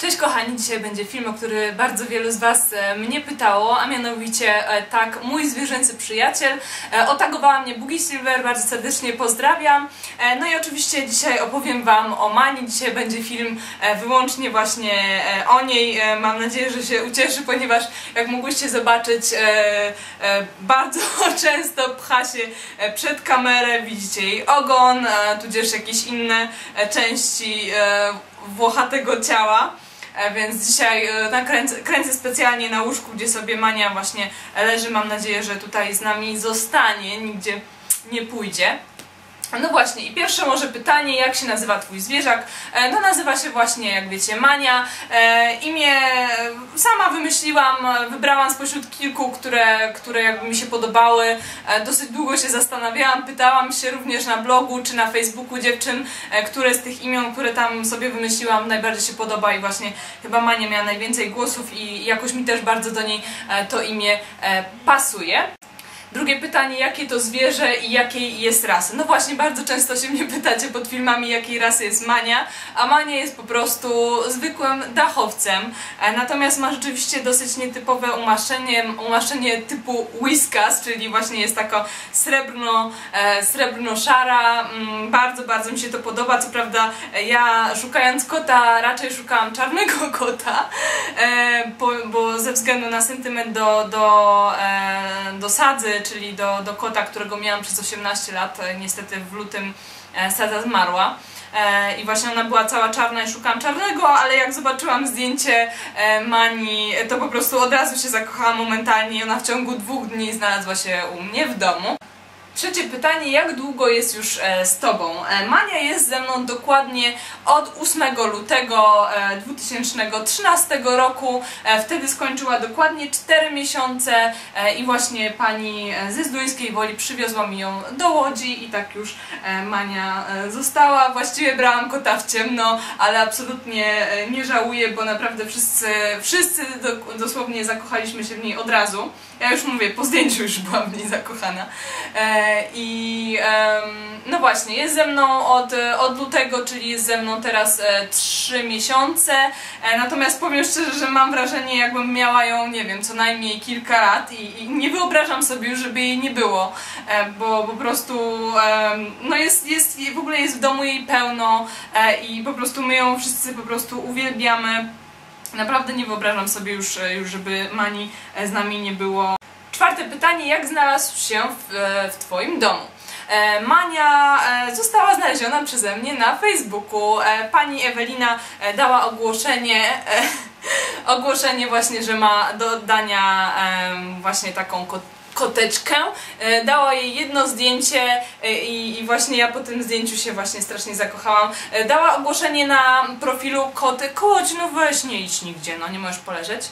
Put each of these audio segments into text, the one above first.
Cześć kochani, dzisiaj będzie film, o który bardzo wielu z Was e, mnie pytało, a mianowicie e, tak, mój zwierzęcy przyjaciel. E, Otagowała mnie Boogie Silver, bardzo serdecznie pozdrawiam. No i oczywiście dzisiaj opowiem Wam o Mani, dzisiaj będzie film wyłącznie właśnie o niej. Mam nadzieję, że się ucieszy, ponieważ jak mogłyście zobaczyć, bardzo często pcha się przed kamerę, widzicie jej ogon, tudzież jakieś inne części włochatego ciała. E, Więc dzisiaj e, nakręcę, kręcę specjalnie na łóżku, gdzie sobie Mania właśnie leży. Mam nadzieję, że tutaj z nami zostanie, nigdzie nie pójdzie. No właśnie, i pierwsze może pytanie, jak się nazywa Twój zwierzak? E, No nazywa się właśnie, jak wiecie, Mania. E, Imię sama wymyśliłam, wybrałam spośród kilku, które, które jakby mi się podobały. E, Dosyć długo się zastanawiałam, pytałam się również na blogu czy na Facebooku dziewczyn, e, które z tych imion, które tam sobie wymyśliłam, najbardziej się podoba i właśnie chyba Mania miała najwięcej głosów i jakoś mi też bardzo do niej e, to imię e, pasuje. Drugie pytanie, jakie to zwierzę i jakiej jest rasy? No właśnie, bardzo często się mnie pytacie pod filmami, jakiej rasy jest Mania, a Mania jest po prostu zwykłym dachowcem, e, natomiast ma rzeczywiście dosyć nietypowe umaszczenie, umaszczenie typu whiskas, czyli właśnie jest taka srebrno, e, srebrno-szara, mm, bardzo, bardzo mi się to podoba, co prawda e, ja szukając kota raczej szukałam czarnego kota, bo, ze względu na sentyment do, do, do sadzy, czyli do, do kota, którego miałam przez 18 lat, e, niestety w lutym e, sadza zmarła. E, I właśnie ona była cała czarna i szukałam czarnego, ale jak zobaczyłam zdjęcie Mani, to po prostu od razu się zakochałam momentalnie i ona w ciągu dwóch dni znalazła się u mnie w domu. Trzecie pytanie, jak długo jest już e, z Tobą? E, Mania jest ze mną dokładnie od 8 lutego e, 2013 roku. E, wtedy skończyła dokładnie 4 miesiące i właśnie pani ze Zduńskiej Woli przywiozła mi ją do Łodzi i tak już Mania została. Właściwie brałam kota w ciemno, ale absolutnie nie żałuję, bo naprawdę wszyscy, wszyscy do, dosłownie zakochaliśmy się w niej od razu. Ja już mówię, po zdjęciu już byłam w niej zakochana. E, I no właśnie, jest ze mną od, od lutego, czyli jest ze mną teraz e, 3 miesiące. E, natomiast powiem szczerze, że mam wrażenie, jakbym miała ją, nie wiem, co najmniej kilka lat i, i nie wyobrażam sobie już, żeby jej nie było, e, bo po prostu no jest, jest, w ogóle jest w domu jej pełno e, i po prostu my ją wszyscy po prostu uwielbiamy. Naprawdę nie wyobrażam sobie już, e, już żeby Mani e, z nami nie było. Czwarte pytanie, jak znalazł się w, e, w Twoim domu? E, Mania e, została znaleziona przeze mnie na Facebooku. Pani Ewelina dała ogłoszenie, ogłoszenie właśnie, że ma do oddania właśnie taką kot koteczkę, dała jej jedno zdjęcie i, właśnie ja po tym zdjęciu się właśnie strasznie zakochałam. Dała ogłoszenie na profilu koty, koć, no weź nie idź nigdzie, no nie możesz poleżeć.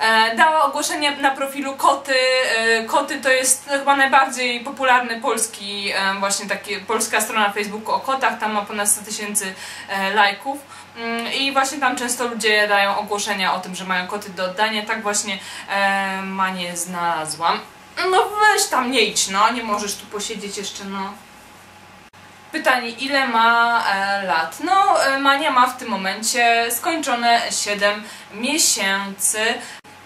E, Dała ogłoszenie na profilu Koty. E, Koty to jest chyba najbardziej popularny polski, e, właśnie takie polska strona Facebooku o kotach, tam ma ponad 100 tysięcy lajków. Mm, I właśnie tam często ludzie dają ogłoszenia o tym, że mają koty do oddania. Tak właśnie Manię znalazłam. No weź tam nie idź, no, nie możesz tu posiedzieć jeszcze, no. Pytanie, ile ma e, lat? No, Mania ma w tym momencie skończone 7 miesięcy.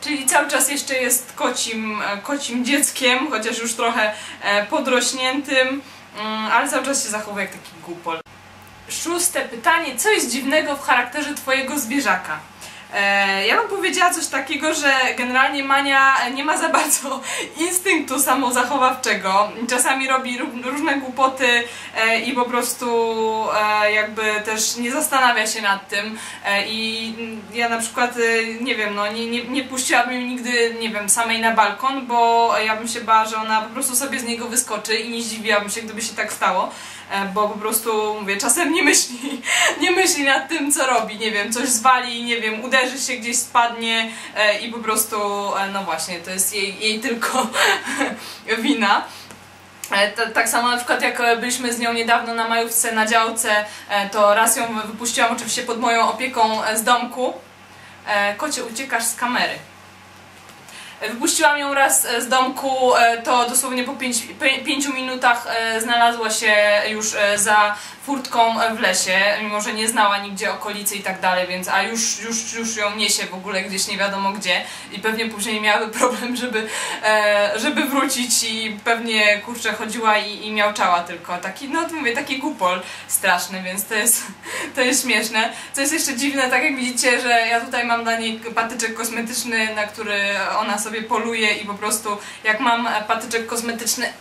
Czyli cały czas jeszcze jest kocim, e, kocim dzieckiem, chociaż już trochę e, podrośniętym, mm, ale cały czas się zachowuje jak taki głupol. Szóste pytanie, co jest dziwnego w charakterze Twojego zwierzaka? E, ja bym powiedziała coś takiego, że generalnie Mania nie ma za bardzo instynktu samozachowawczego. Czasami robi ró- różne głupoty e, i po prostu e, jakby też nie zastanawia się nad tym. I ja na przykład, nie wiem, no nie, nie, nie puściłabym nigdy, nie wiem, samej na balkon, bo ja bym się bała, że ona po prostu sobie z niego wyskoczy i nie zdziwiłabym się, gdyby się tak stało bo po prostu, mówię, czasem nie myśli, nie myśli nad tym, co robi, nie wiem, coś zwali, nie wiem, uderzy się gdzieś, spadnie e, i po prostu, e, no właśnie, to jest jej, jej tylko wina. E, ta- Tak samo na przykład jak byliśmy z nią niedawno na majówce na działce, to raz ją wypuściłam oczywiście pod moją opieką z domku. Kocie, uciekasz z kamery. Wypuściłam ją raz e, z domku, e, to dosłownie po 5 minutach e, znalazła się już za furtką w lesie, mimo że nie znała nigdzie okolicy i tak dalej, więc a już, już, już ją niesie w ogóle gdzieś nie wiadomo gdzie i pewnie później miały problem, żeby, żeby wrócić i pewnie kurczę chodziła i, i miałczała tylko. Taki, no to mówię, taki kupol straszny, więc to jest, to jest śmieszne. Co jest jeszcze dziwne, tak jak widzicie, że ja tutaj mam dla niej patyczek kosmetyczny, na który ona sobie poluje i po prostu jak mam patyczek kosmetyczny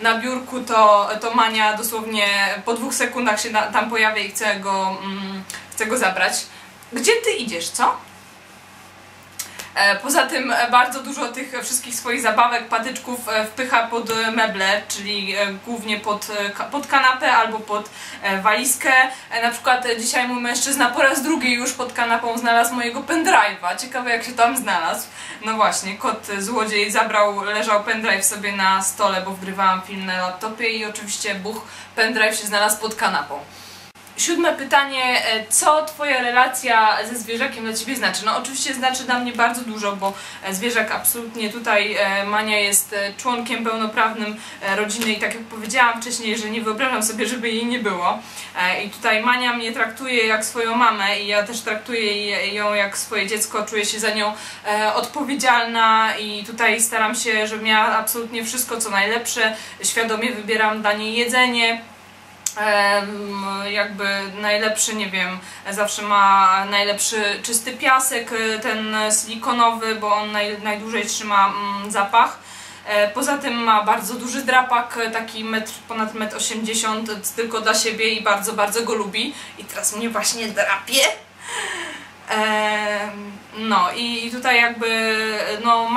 na biurku, to, to Mania dosłownie po dwóch sekundach się na, tam pojawia i chce go, mm, chce go zabrać. Gdzie ty idziesz, co? E, poza tym e, bardzo dużo tych wszystkich swoich zabawek, patyczków e, wpycha pod meble, czyli głównie pod, pod kanapę albo pod walizkę. Na przykład dzisiaj mój mężczyzna po raz drugi już pod kanapą znalazł mojego pendrive'a. Ciekawe jak się tam znalazł. No właśnie, kot złodziej zabrał, leżał pendrive sobie na stole, bo wgrywałam film na laptopie i oczywiście buch pendrive się znalazł pod kanapą. Siódme pytanie, e, co Twoja relacja ze zwierzakiem dla Ciebie znaczy? No oczywiście znaczy dla mnie bardzo dużo, bo e, zwierzak absolutnie tutaj, e, Mania jest członkiem pełnoprawnym rodziny i tak jak powiedziałam wcześniej, że nie wyobrażam sobie, żeby jej nie było. I tutaj Mania mnie traktuje jak swoją mamę i ja też traktuję ją jak swoje dziecko, czuję się za nią odpowiedzialna i tutaj staram się, żeby miała absolutnie wszystko co najlepsze, świadomie wybieram dla niej jedzenie, jakby najlepszy, nie wiem, zawsze ma najlepszy czysty piasek, y, ten silikonowy, bo on naj, najdłużej trzyma mm, zapach. E, poza tym ma bardzo duży drapak, e, taki metr, ponad 1,80 m tylko dla siebie i bardzo, bardzo go lubi. I teraz mnie właśnie drapie. No i, tutaj jakby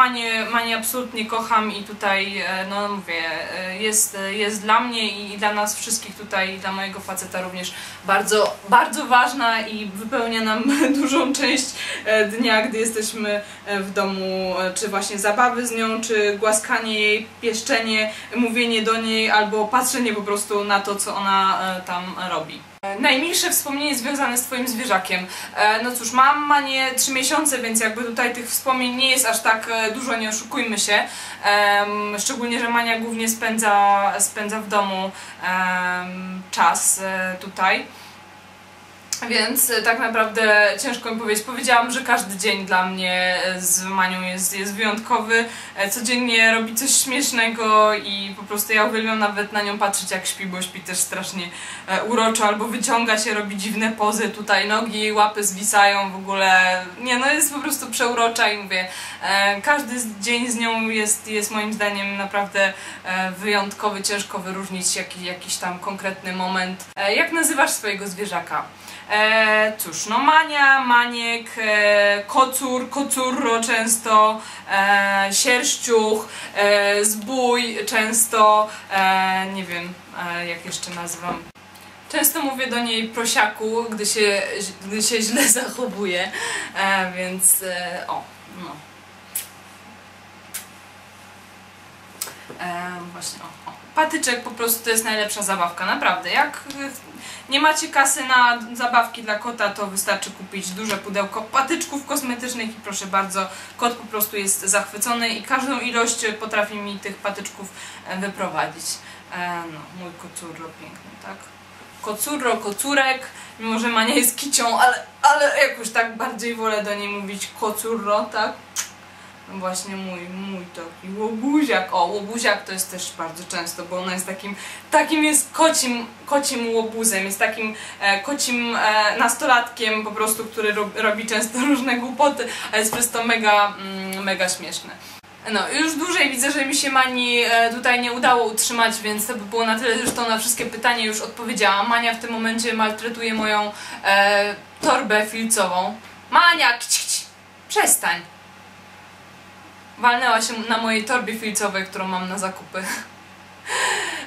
Manię, Manię absolutnie kocham i tutaj e, no mówię, e, jest, jest dla mnie i dla nas wszystkich tutaj, dla mojego faceta również bardzo, bardzo ważna i wypełnia nam dużą część e, dnia, gdy jesteśmy w domu, czy właśnie zabawy z nią, czy głaskanie jej, pieszczenie, mówienie do niej albo patrzenie po prostu na to, co ona tam robi. Najmilsze wspomnienie związane z Twoim zwierzakiem. E, no cóż, mam Manię 3 miesiące, więc jakby tutaj tych wspomnień nie jest aż tak e, dużo, nie oszukujmy się. Szczególnie, że Mania głównie spędza, spędza w domu czas e, tutaj. Więc e, tak naprawdę ciężko mi powiedzieć. Powiedziałam, że każdy dzień dla mnie e, z Manią jest, jest wyjątkowy. E, codziennie robi coś śmiesznego i po prostu ja uwielbiam nawet na nią patrzeć jak śpi, bo śpi też strasznie uroczo albo wyciąga się, robi dziwne pozy. Tutaj nogi, łapy zwisają w ogóle. Nie, no jest po prostu przeurocza i mówię, każdy dzień z nią jest, jest moim zdaniem naprawdę wyjątkowy. Ciężko wyróżnić jakiś, jakiś tam konkretny moment. Jak nazywasz swojego zwierzaka? E, cóż, no Mania, Maniek, e, Kocur, Kocurro często, e, Sierściuch, e, Zbój często, e, nie wiem e, jak jeszcze nazywam. Często mówię do niej prosiaku, gdy się, gdy się źle zachowuje, więc e, o, no. E, właśnie, o. Patyczek po prostu to jest najlepsza zabawka, naprawdę. Jak nie macie kasy na zabawki dla kota, to wystarczy kupić duże pudełko patyczków kosmetycznych i proszę bardzo, kot po prostu jest zachwycony i każdą ilość potrafi mi tych patyczków e, wyprowadzić. E, no, mój kocurro piękny, tak? Kocurro, kocurek, mimo że Mania jest kicią, ale, ale jakoś tak bardziej wolę do niej mówić kocurro, tak? Właśnie mój, mój taki łobuziak. O, łobuziak to jest też bardzo często, bo ona jest takim, takim jest kocim, kocim łobuzem, jest takim e, kocim e, nastolatkiem po prostu, który ro, robi często różne głupoty, a jest przez to mega, mm, mega śmieszne. No, już dłużej widzę, że mi się Mani e, tutaj nie udało utrzymać, więc to by było na tyle, zresztą na wszystkie pytania już odpowiedziałam. Mania w tym momencie maltretuje moją e, torbę filcową. Mania, kć, kć, przestań walnęła się na mojej torbie filcowej, którą mam na zakupy.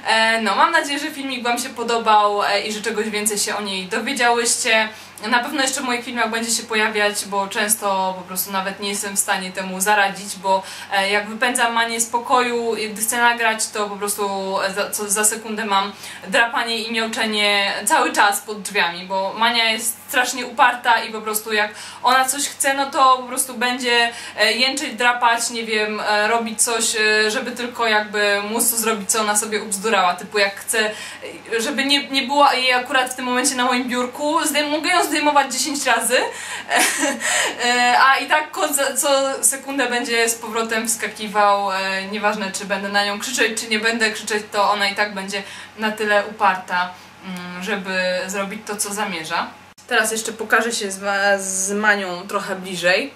E, no, mam nadzieję, że filmik Wam się podobał e, i że czegoś więcej się o niej dowiedziałyście. Na pewno jeszcze w moich filmach będzie się pojawiać, bo często po prostu nawet nie jestem w stanie temu zaradzić, bo e, jak wypędzam manię z pokoju, gdy chcę nagrać, to po prostu za, co, za sekundę mam drapanie i miauczenie cały czas pod drzwiami, bo mania jest strasznie uparta i po prostu jak ona coś chce, no to po prostu będzie jęczeć, drapać, nie wiem, robić coś, żeby tylko jakby móc zrobić, co ona sobie ubzdurała. Typu jak chce, e, żeby nie, nie była jej akurat w tym momencie na moim biurku, zdejm- mogę ją zdejmować 10 razy, a i tak co sekundę będzie z powrotem wskakiwał, e, nieważne czy będę na nią krzyczeć, czy nie będę krzyczeć, to ona i tak będzie na tyle uparta, mm, żeby zrobić to, co zamierza. Teraz jeszcze pokażę się z, z Manią trochę bliżej.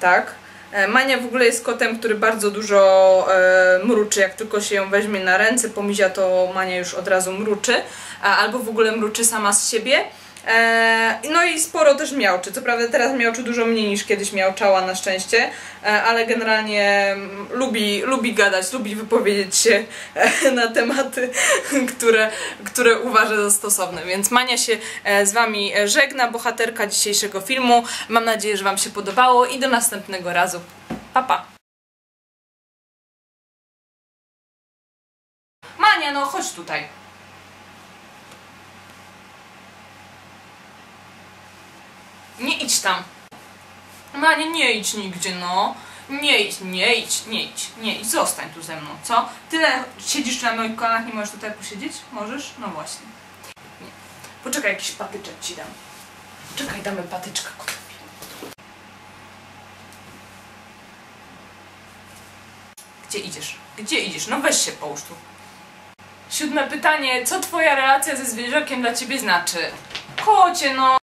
Tak. E, Mania w ogóle jest kotem, który bardzo dużo e, mruczy. Jak tylko się ją weźmie na ręce, pomizia, to Mania już od razu mruczy. A, albo w ogóle mruczy sama z siebie. E, no i sporo też miauczy. Co prawda teraz miauczy dużo mniej niż kiedyś miauczała na szczęście, e, ale generalnie mm, lubi, lubi gadać, lubi wypowiedzieć się e, na tematy, które, które uważa za stosowne. Więc Mania się z Wami żegna, bohaterka dzisiejszego filmu. Mam nadzieję, że Wam się podobało i do następnego razu. Pa, pa! Mania, no chodź tutaj. Nie idź tam. Mania, nie idź nigdzie, no. Nie idź, nie idź, nie idź, nie idź, zostań tu ze mną, co? Tyle siedzisz na moich kolanach, nie możesz tutaj posiedzieć? Możesz? No właśnie. Nie. Poczekaj, jakiś patyczek ci dam. Czekaj, damy patyczka. Gdzie idziesz? Gdzie idziesz? No weź się połóż tu. Siódme pytanie. Co twoja relacja ze zwierzakiem dla ciebie znaczy? Kocie, no.